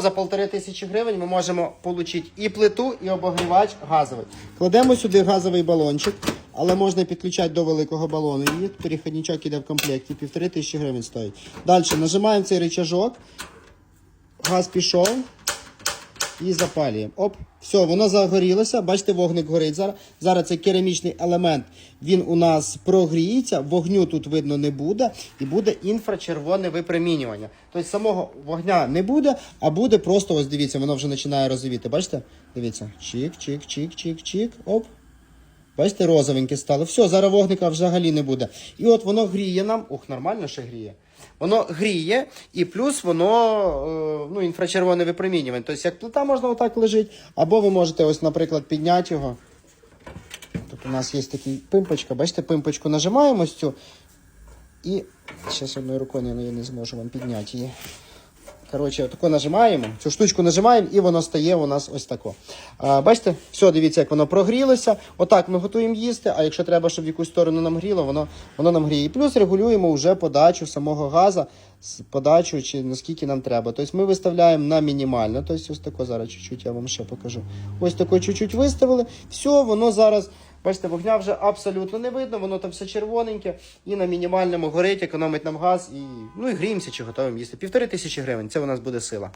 За полтори тисячі гривень ми можемо отримати і плиту, і обогрівач газовий. Кладемо сюди газовий балончик, але можна підключати до великого балону. І перехідничок іде в комплекті, півтори тисячі гривень стоїть. Далі нажимаємо цей речажок, газ пішов і запалюємо. Оп, все, воно загорілося. Бачите, вогник горить зараз. Зараз це керамічний елемент він у нас прогріється, вогню тут видно не буде, і буде інфрачервоне випромінювання. Тобто самого вогня не буде, а буде просто, ось дивіться, воно вже починає розовіти. Бачите? Дивіться, чик, чик, чик, чик, чик, оп. Бачите, розовеньке стало. Все, зараз вогника взагалі не буде. І от воно гріє нам. Ух, нормально ще гріє. Воно гріє, і плюс воно е, ну, інфрачервоне випромінювання. Тобто, як плита можна отак лежить, або ви можете, ось, наприклад, підняти його. Тут у нас є такий пимпочка. Бачите, пимпочку нажимаємо цю. І зараз одною рукою я не зможу вам підняти її. Коротше, отако нажимаємо, цю штучку нажимаємо і воно стає у нас ось тако. А, бачите, все, дивіться, як воно прогрілося. Отак ми готуємо їсти, а якщо треба, щоб в якусь сторону нам гріло, воно, воно нам гріє. І плюс регулюємо вже подачу самого газу, подачу чи наскільки нам треба. Тобто ми виставляємо на мінімально. Тобто ось тако зараз чуть-чуть я вам ще покажу. Ось тако чуть-чуть виставили. Все, воно зараз. Бачите, вогня вже абсолютно не видно, воно там все червоненьке і на мінімальному горить, економить нам газ і ну і гріємося чи готовим їсти. Півтори тисячі гривень, це у нас буде сила.